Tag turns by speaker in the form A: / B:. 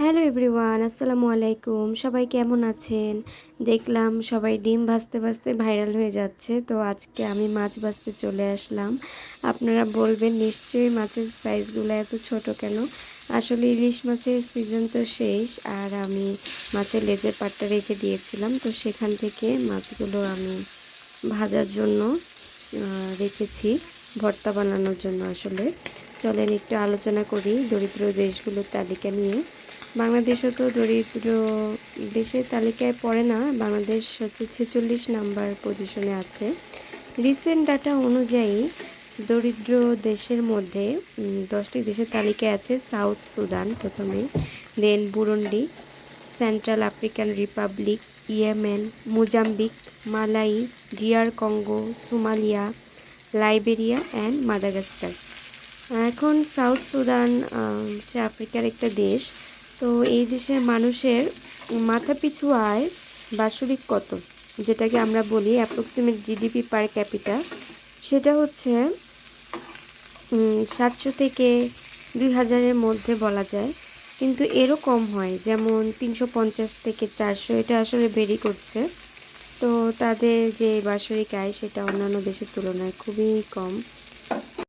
A: Hello everyone, আসসালামু আলাইকুম। সবাই কেমন আছেন? দেখলাম সবাই ডিম ভাজতে ভাজতে ভাইরাল হয়ে যাচ্ছে, তো আজকে আমি মাছ ভাজতে চলে আসলাম। আপনারা বলবেন, নিশ্চয়ই মাছের সাইজগুলো এত ছোট কেন? আসলে ইলিশ মাছের সিজন তো শেষ, আর আমি মাছের লেজের পাটটা রেখে দিয়েছিলাম, তো সেখান থেকে মাছগুলো আমি ভাজার জন্য রেখেছি, ভর্তা বানানোর জন্য আসলে। চলেন একটু আলোচনা করি দরিদ্র দেশগুলোর তালিকা নিয়ে। বাংলাদেশও তো দরিদ্র দেশের তালিকায় পড়ে না, বাংলাদেশ হচ্ছে ছেচল্লিশ নাম্বার পজিশনে আছে। রিসেন্ট ডাটা অনুযায়ী দরিদ্র দেশের মধ্যে দশটি দেশের তালিকায় আছে সাউথ সুদান প্রথমে then Burundi Central African Republic Yemen Mozambique malai deer Congo Somalia Liberia and Madagascar এখন সাউথ সুদান হচ্ছে আফ্রিকার একটা দেশ। তো এই দেশের মানুষের মাথাপিছু আয় বাৎসরিক কত? যেটাকে আমরা বলি অ্যাপ্রক্সিমেট জিডিপি পার ক্যাপিটা সেটা হচ্ছে সাতশো থেকে দুই হাজারের মধ্যে বলা যায়। কিন্তু এরও কম হয়, যেমন তিনশো পঞ্চাশ থেকে চারশো, এটা আসলে বেরি করছে। তো তাদের যে বাৎসরিক আয়, সেটা অন্যান্য দেশের তুলনায় খুবই কম।